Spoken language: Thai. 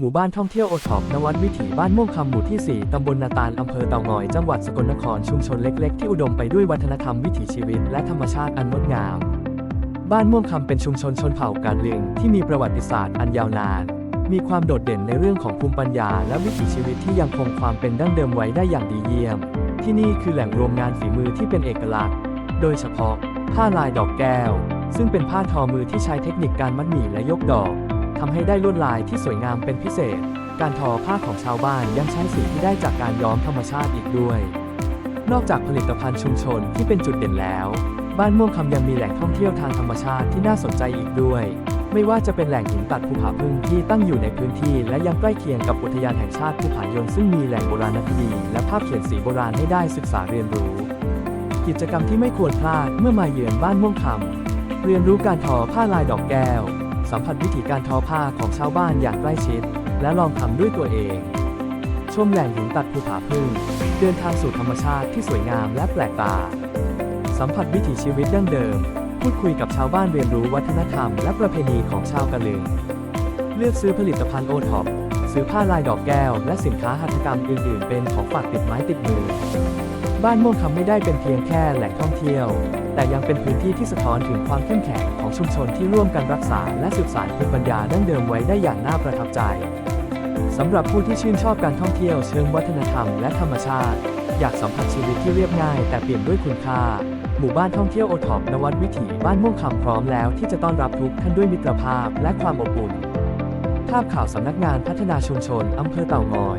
หมู่บ้านท่องเที่ยวโอท็อปนวัดวิถีบ้านม่วงคำหมู่ที่ 4 ตำบลนาตาล อำเภอเต่างอย จังหวัดสกลนคร ชุมชนเล็กๆ ที่อุดมไปด้วยวัฒนธรรมวิถีชีวิต และธรรมชาติอันงดงาม บ้านม่วงคำเป็นชุมชนชนเผ่ากาลิงที่มีประวัติศาสตร์อันยาวนาน มีความโดดเด่นในเรื่องของภูมิปัญญา และวิถีชีวิตที่ยังคงความเป็นดั้งเดิมไว้ได้อย่างดีเยี่ยม ที่นี่คือแหล่งรวมงานฝีมือที่เป็นเอกลักษณ์ โดยเฉพาะผ้าลายดอกแก้ว ซึ่งเป็นผ้าทอมือที่ใช้เทคนิคการมัดหมี่และยกดอก ทำให้ได้ลวดลายที่สวยงามเป็นพิเศษ การทอผ้าของชาวบ้านยังใช้สีที่ได้จากการย้อมธรรมชาติอีกด้วย นอกจากผลิตภัณฑ์ชุมชนที่เป็นจุดเด่นแล้ว บ้านม่วงคำยังมีแหล่งท่องเที่ยวทางธรรมชาติที่น่าสนใจอีกด้วย ไม่ว่าจะเป็นแหล่งหินตัดภูผาพึ่งที่ตั้งอยู่ในพื้นที่ และยังใกล้เคียงกับอุทยานแห่งชาติภูผายนซึ่งมีแหล่งโบราณคดี และภาพเขียนสีโบราณให้ได้ศึกษาเรียนรู้ กิจกรรมที่ไม่ควรพลาดเมื่อมาเยือนบ้านม่วงคำเรียนรู้การทอผ้าลายดอกแก้ว สัมผัสวิธีการทอผ้าของชาวบ้านอย่างใกล้ชิด และลองทำด้วยตัวเอง ชมแหล่งหินตัดภูผาพึ่ง เดินทางสู่ธรรมชาติที่สวยงามและแปลกตา สัมผัสวิถีชีวิตดั้งเดิม พูดคุยกับชาวบ้านเรียนรู้วัฒนธรรมและประเพณีของชาวกะลึง เลือกซื้อผลิตภัณฑ์โอท็อปซื้อผ้าลายดอกแก้ว และสินค้าหัตถกรรมอื่น ๆ เป็นของฝากติดไม้ติดมือ บ้านม่วงคำไม่ได้เป็นเพียงแค่แหล่งท่องเที่ยว แต่ยังเป็นพื้นที่ที่สะท้อนถึงความเข้มแข็งของชุมชนที่ร่วมกันรักษาและสืบสานภูมิปัญญาดั้งเดิมไว้ได้อย่างน่าประทับใจสำหรับผู้ที่ชื่นชอบการท่องเที่ยวเชิงวัฒนธรรมและธรรมชาติ อยากสัมผัสชีวิตที่เรียบง่าย แต่เปลี่ยนด้วยคุณค่า หมู่บ้านท่องเที่ยวโอท็อปนวัดวิถีบ้านม่วงคำพร้อมแล้วที่จะต้อนรับทุกท่านด้วยมิตรภาพและความอบอุ่นภาพข่าวสำนักงานพัฒนาชุมชนอำเภอเต่างอย